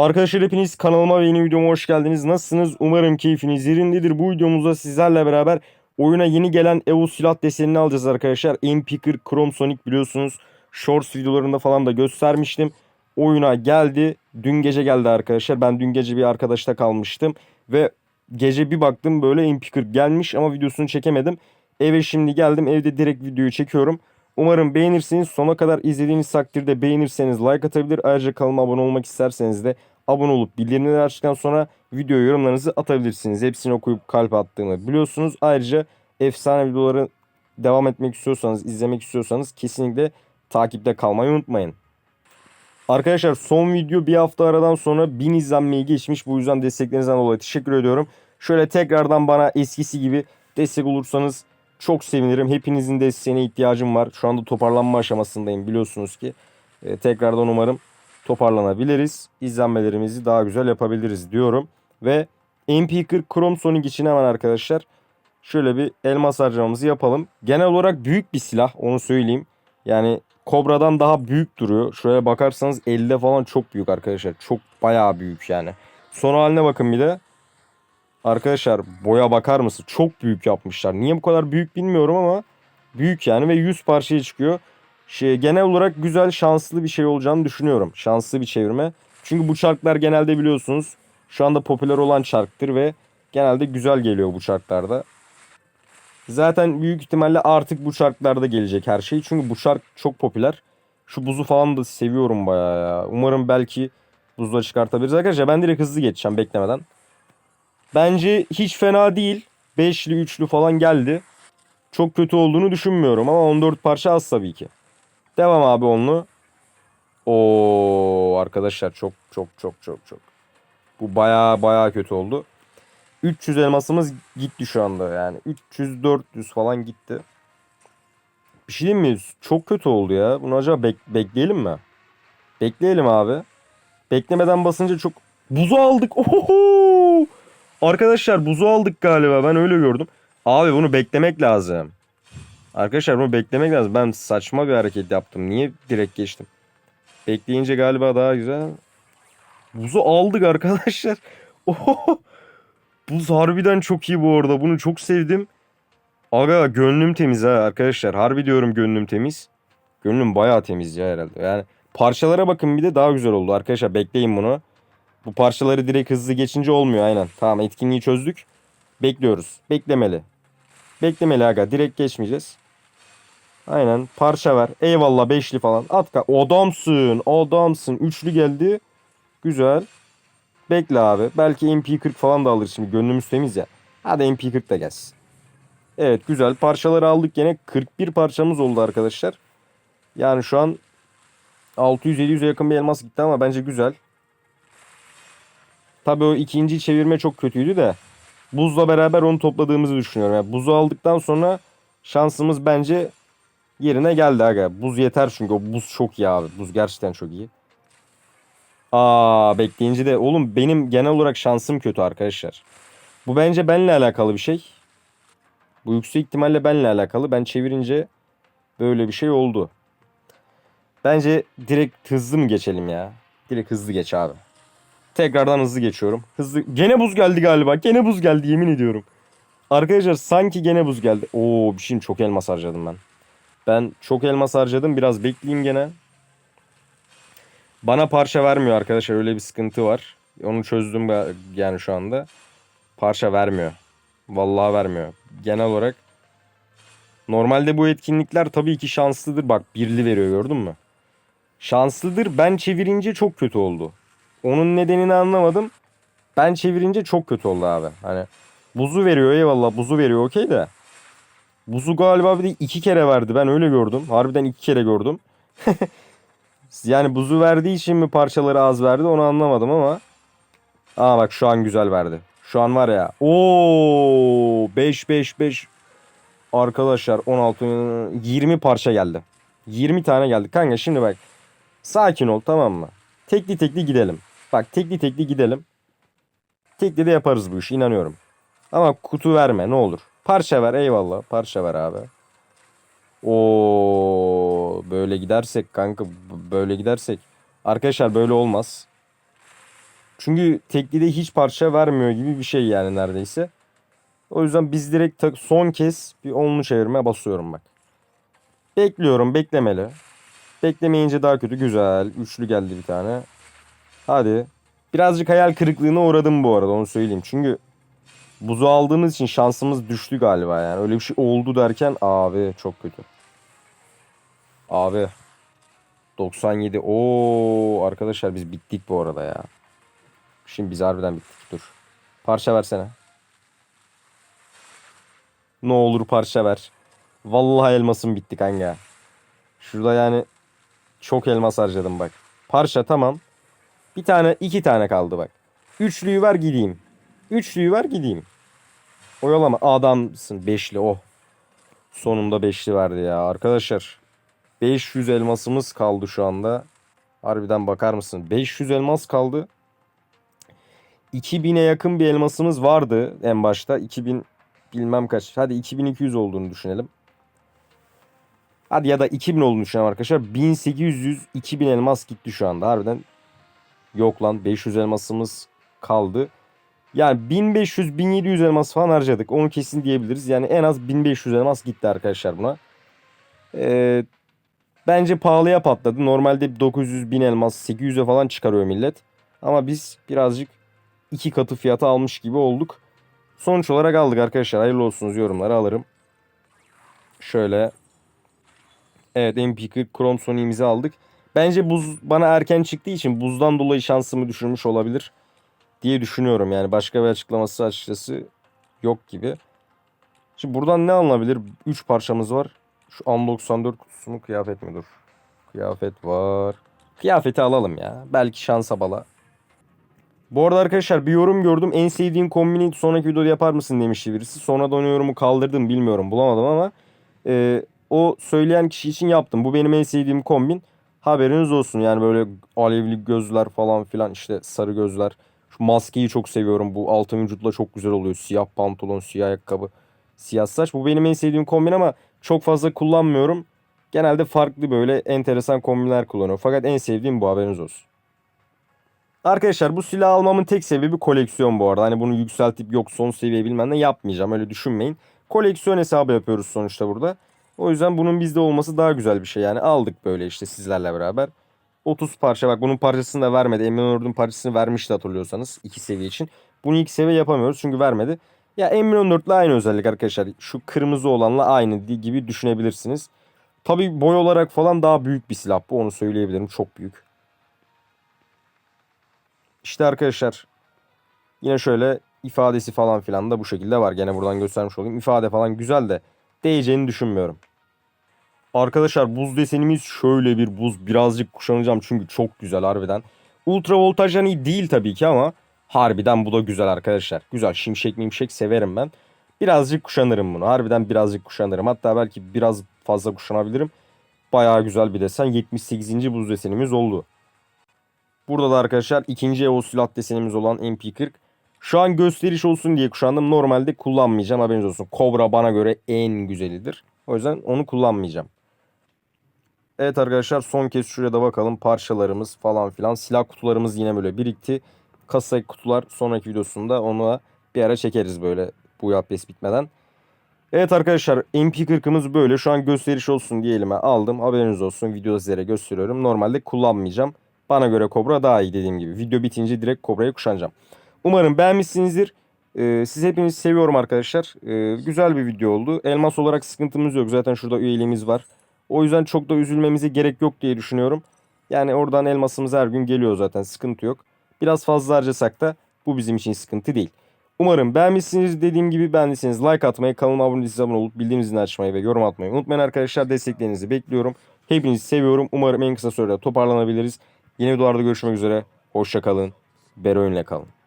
Arkadaşlar hepiniz kanalıma ve yeni videoma hoş geldiniz. Nasılsınız? Umarım keyfiniz yerindedir. Bu videomuzda sizlerle beraber oyuna yeni gelen Evo silah desenini alacağız arkadaşlar. MP40 Chrome Sonic biliyorsunuz. Shorts videolarında falan da göstermiştim. Oyuna geldi. Dün gece geldi arkadaşlar. Ben dün gece bir arkadaşta kalmıştım. Ve gece bir baktım böyle MP40 gelmiş ama videosunu çekemedim. Eve şimdi geldim. Evde direkt videoyu çekiyorum. Umarım beğenirsiniz. Sona kadar izlediğiniz takdirde beğenirseniz like atabilir. Ayrıca kanalıma abone olmak isterseniz de abone olup bildirimleri açtıktan sonra video yorumlarınızı atabilirsiniz. Hepsini okuyup kalp attığımı biliyorsunuz. Ayrıca efsane videoları devam etmek istiyorsanız, izlemek istiyorsanız kesinlikle takipte kalmayı unutmayın. Arkadaşlar son video bir hafta aradan sonra 1000 izlenmeyi geçmiş. Bu yüzden desteklerinizden dolayı teşekkür ediyorum. Şöyle tekrardan bana eskisi gibi destek olursanız çok sevinirim. Hepinizin desteğine ihtiyacım var. Şu anda toparlanma aşamasındayım biliyorsunuz ki. Ee, tekrardan umarım toparlanabiliriz. İzlenmelerimizi daha güzel yapabiliriz diyorum. Ve MP40 Chrome Sonic için hemen arkadaşlar şöyle bir elmas harcamamızı yapalım. Genel olarak büyük bir silah onu söyleyeyim. Yani Kobra'dan daha büyük duruyor. Şuraya bakarsanız elde falan çok büyük arkadaşlar. Çok bayağı büyük yani. Son haline bakın bir de. Arkadaşlar boya bakar mısın? Çok büyük yapmışlar. Niye bu kadar büyük bilmiyorum ama büyük yani ve 100 parçaya çıkıyor. Şey, genel olarak güzel şanslı bir şey olacağını düşünüyorum. Şanslı bir çevirme. Çünkü bu çarklar genelde biliyorsunuz şu anda popüler olan çarktır ve genelde güzel geliyor bu çarklarda. Zaten büyük ihtimalle artık bu çarklarda gelecek her şey. Çünkü bu çark çok popüler. Şu buzu falan da seviyorum bayağı ya. Umarım belki buzla çıkartabiliriz. Arkadaşlar ben direkt hızlı geçeceğim beklemeden. Bence hiç fena değil. Beşli, üçlü falan geldi. Çok kötü olduğunu düşünmüyorum ama 14 parça az tabii ki. Devam abi onlu. Oo arkadaşlar çok çok çok çok çok. Bu baya baya kötü oldu. 300 elmasımız gitti şu anda yani. 300 400 falan gitti. Bir şey diyeyim mi? Çok kötü oldu ya. Bunu acaba bek- bekleyelim mi? Bekleyelim abi. Beklemeden basınca çok buzu aldık. Oho! Arkadaşlar buzu aldık galiba. Ben öyle gördüm. Abi bunu beklemek lazım. Arkadaşlar bunu beklemek lazım. Ben saçma bir hareket yaptım. Niye direkt geçtim? Bekleyince galiba daha güzel. Buzu aldık arkadaşlar. Oho! Buz harbiden çok iyi bu arada. Bunu çok sevdim. Aga gönlüm temiz ha arkadaşlar. Harbi diyorum gönlüm temiz. Gönlüm bayağı temiz ya herhalde. Yani parçalara bakın bir de daha güzel oldu. Arkadaşlar bekleyin bunu. Bu parçaları direkt hızlı geçince olmuyor aynen. Tamam etkinliği çözdük. Bekliyoruz. Beklemeli. Beklemeli aga. Direkt geçmeyeceğiz. Aynen. Parça ver. Eyvallah beşli falan. At ka- Adamsın. Adamsın. Üçlü geldi. Güzel. Bekle abi. Belki MP40 falan da alır şimdi. Gönlümüz temiz ya. Hadi MP40 da gelsin. Evet güzel. Parçaları aldık yine. 41 parçamız oldu arkadaşlar. Yani şu an 600-700'e yakın bir elmas gitti ama bence güzel. Tabii o ikinci çevirme çok kötüydü de. Buzla beraber onu topladığımızı düşünüyorum. Yani buzu aldıktan sonra şansımız bence yerine geldi aga. Buz yeter çünkü o buz çok iyi abi. Buz gerçekten çok iyi. Aa bekleyince de oğlum benim genel olarak şansım kötü arkadaşlar. Bu bence benle alakalı bir şey. Bu yüksek ihtimalle benle alakalı. Ben çevirince böyle bir şey oldu. Bence direkt hızlı mı geçelim ya? Direkt hızlı geç abi. Tekrardan hızlı geçiyorum. Hızlı. Gene buz geldi galiba. Gene buz geldi yemin ediyorum. Arkadaşlar sanki gene buz geldi. Oo bir şeyim çok elmas harcadım ben. Ben çok elmas harcadım. Biraz bekleyeyim gene. Bana parça vermiyor arkadaşlar. Öyle bir sıkıntı var. Onu çözdüm yani şu anda. Parça vermiyor. Vallahi vermiyor. Genel olarak normalde bu etkinlikler tabii ki şanslıdır. Bak birli veriyor gördün mü? Şanslıdır. Ben çevirince çok kötü oldu. Onun nedenini anlamadım. Ben çevirince çok kötü oldu abi. Hani buzu veriyor eyvallah buzu veriyor okey de. Buzu galiba bir de iki kere verdi. Ben öyle gördüm. Harbiden iki kere gördüm. yani buzu verdiği için mi parçaları az verdi onu anlamadım ama. Aa bak şu an güzel verdi. Şu an var ya. Oo 5 5 5 Arkadaşlar 16 20 parça geldi. 20 tane geldi. Kanka şimdi bak. Sakin ol tamam mı? Tekli tekli gidelim. Bak tekli tekli gidelim. Tekli de yaparız bu işi inanıyorum. Ama kutu verme ne olur. Parça ver eyvallah. Parça ver abi. Oo böyle gidersek kanka böyle gidersek. Arkadaşlar böyle olmaz. Çünkü teklide hiç parça vermiyor gibi bir şey yani neredeyse. O yüzden biz direkt son kez bir onlu çevirmeye basıyorum bak. Bekliyorum beklemeli. Beklemeyince daha kötü. Güzel. Üçlü geldi bir tane. Hadi. Birazcık hayal kırıklığına uğradım bu arada onu söyleyeyim. Çünkü buzu aldığımız için şansımız düştü galiba yani. Öyle bir şey oldu derken abi çok kötü. Abi 97. Oo arkadaşlar biz bittik bu arada ya. Şimdi biz harbiden bittik. Dur. Parça versene. Ne olur parça ver. Vallahi elmasım bitti kanka. Şurada yani çok elmas harcadım bak. Parça tamam. Bir tane iki tane kaldı bak. Üçlüyü ver gideyim. Üçlüyü ver gideyim. Oyalama adamsın beşli oh. Sonunda beşli verdi ya arkadaşlar. 500 elmasımız kaldı şu anda. Harbiden bakar mısın? 500 elmas kaldı. 2000'e yakın bir elmasımız vardı en başta. 2000 bilmem kaç. Hadi 2200 olduğunu düşünelim. Hadi ya da 2000 olduğunu düşünelim arkadaşlar. 1800 2000 elmas gitti şu anda. Harbiden yok lan 500 elmasımız kaldı. Yani 1500 1700 elmas falan harcadık. Onu kesin diyebiliriz. Yani en az 1500 elmas gitti arkadaşlar buna. Ee, bence pahalıya patladı. Normalde 900 bin elmas 800'e falan çıkarıyor millet. Ama biz birazcık iki katı fiyata almış gibi olduk. Sonuç olarak aldık arkadaşlar. Hayırlı olsunuz yorumları alırım. Şöyle. Evet MP40 Chrome Sony'imizi aldık. Bence buz bana erken çıktığı için buzdan dolayı şansımı düşürmüş olabilir diye düşünüyorum. Yani başka bir açıklaması açıkçası yok gibi. Şimdi buradan ne alınabilir? 3 parçamız var. Şu An94 kutusu mu kıyafet mi? Dur. Kıyafet var. Kıyafeti alalım ya. Belki şansa bala. Bu arada arkadaşlar bir yorum gördüm. En sevdiğin kombini sonraki videoda yapar mısın demişti birisi. Sonra da o yorumu kaldırdım bilmiyorum bulamadım ama e, o söyleyen kişi için yaptım. Bu benim en sevdiğim kombin. Haberiniz olsun yani böyle alevli gözler falan filan işte sarı gözler. Şu maskeyi çok seviyorum. Bu altın vücutla çok güzel oluyor. Siyah pantolon, siyah ayakkabı, siyah saç. Bu benim en sevdiğim kombin ama çok fazla kullanmıyorum. Genelde farklı böyle enteresan kombinler kullanıyorum. Fakat en sevdiğim bu haberiniz olsun. Arkadaşlar bu silah almamın tek sebebi koleksiyon bu arada. Hani bunu yükseltip yok son seviye bilmem ne yapmayacağım. Öyle düşünmeyin. Koleksiyon hesabı yapıyoruz sonuçta burada. O yüzden bunun bizde olması daha güzel bir şey. Yani aldık böyle işte sizlerle beraber. 30 parça bak bunun parçasını da vermedi. Emre Nord'un parçasını vermişti hatırlıyorsanız 2 seviye için. Bunu 2 seviye yapamıyoruz çünkü vermedi. Ya M14 ile aynı özellik arkadaşlar. Şu kırmızı olanla aynı gibi düşünebilirsiniz. Tabi boy olarak falan daha büyük bir silah bu onu söyleyebilirim. Çok büyük. İşte arkadaşlar yine şöyle ifadesi falan filan da bu şekilde var. Gene buradan göstermiş olayım. İfade falan güzel de değeceğini düşünmüyorum. Arkadaşlar buz desenimiz şöyle bir buz. Birazcık kuşanacağım çünkü çok güzel harbiden. Ultra voltajdan iyi değil tabii ki ama harbiden bu da güzel arkadaşlar. Güzel şimşek mimşek severim ben. Birazcık kuşanırım bunu. Harbiden birazcık kuşanırım. Hatta belki biraz fazla kuşanabilirim. Bayağı güzel bir desen. 78. buz desenimiz oldu. Burada da arkadaşlar ikinci Evo silah desenimiz olan MP40. Şu an gösteriş olsun diye kuşandım. Normalde kullanmayacağım haberiniz olsun. Cobra bana göre en güzelidir. O yüzden onu kullanmayacağım. Evet arkadaşlar son kez şuraya da bakalım. Parçalarımız falan filan. Silah kutularımız yine böyle birikti. Kasa kutular sonraki videosunda onu bir ara çekeriz böyle bu yapes bitmeden. Evet arkadaşlar MP40'ımız böyle. Şu an gösteriş olsun diye elime aldım. Haberiniz olsun. Videoda sizlere gösteriyorum. Normalde kullanmayacağım. Bana göre Kobra daha iyi dediğim gibi. Video bitince direkt Kobra'yı kuşanacağım. Umarım beğenmişsinizdir. Ee, siz hepinizi seviyorum arkadaşlar. Ee, güzel bir video oldu. Elmas olarak sıkıntımız yok. Zaten şurada üyeliğimiz var. O yüzden çok da üzülmemize gerek yok diye düşünüyorum. Yani oradan elmasımız her gün geliyor zaten. Sıkıntı yok. Biraz fazla harcasak da bu bizim için sıkıntı değil. Umarım beğenmişsiniz. Dediğim gibi beğendiyseniz like atmayı, kanalıma abone değilseniz abone olup bildirim zilini açmayı ve yorum atmayı unutmayın arkadaşlar. Desteklerinizi bekliyorum. Hepinizi seviyorum. Umarım en kısa sürede toparlanabiliriz. Yeni videolarda görüşmek üzere. Hoşçakalın. Beroyun'la kalın.